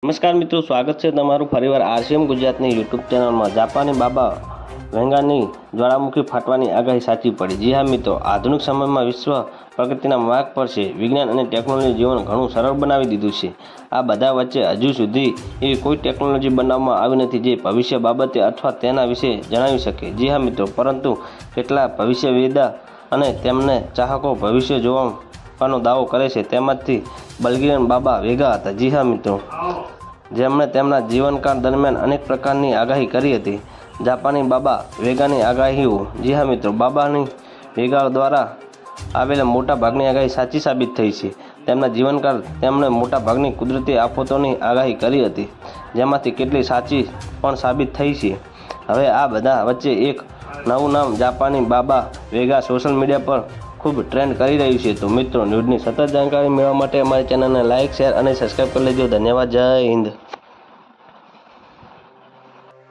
નમસ્કાર મિત્રો, સ્વાગત છે તમારું ફરીવાર આરસીએમ ગુજરાતની યુટ્યુબ ચેનલમાં. જાપાની બાબા વેંગાની જ્વાળામુખી ફાટવાની આગાહી સાચી પડી. જી હા મિત્રો, આધુનિક સમયમાં વિશ્વ પ્રગતિના માર્ગ પર છે. વિજ્ઞાન અને ટેકનોલોજી જીવન ઘણું સરળ બનાવી દીધું છે. આ બધા વચ્ચે હજુ સુધી એવી કોઈ ટેકનોલોજી બનાવવામાં આવી નથી જે ભવિષ્ય બાબતે અથવા તેના વિશે જણાવી શકે. જી હા મિત્રો, પરંતુ કેટલા ભવિષ્યવેદા અને તેમને ચાહકો ભવિષ્ય જોવાનો દાવો કરે છે, તેમાંથી બલગીરન બાબા વેગા હતા. જી હા, મિત્રો. જેમણે તેમના જીવનકાળ દરમિયાન અનેક પ્રકારની આગાહી કરી હતી. જાપાની બાબા વેગાની આગાહીઓ. જી હા, મિત્રો. બાબાની વેગા દ્વારા આવેલા મોટા ભાગની આગાહી સાચી સાબિત થઈ છે. તેમના જીવનકાળ તેમણે મોટા ભાગની કુદરતી આફતોની આગાહી કરી હતી, જેમાંથી કેટલી સાચી પણ સાબિત થઈ છે. હવે આ બધા વચ્ચે એક નવું નામ જાપાની બાબા વેગા સોશિયલ મીડિયા પર ખૂબ ટ્રેન્ડ કરી રહ્યું છે. તો મિત્રો ન્યૂઝની સતત જાણકારી મેળવવા માટે અમારી ચેનલને લાઇક, શેર અને સબસ્ક્રાઈબ કરી લેજો. ધન્યવાદ. જય હિન્દ.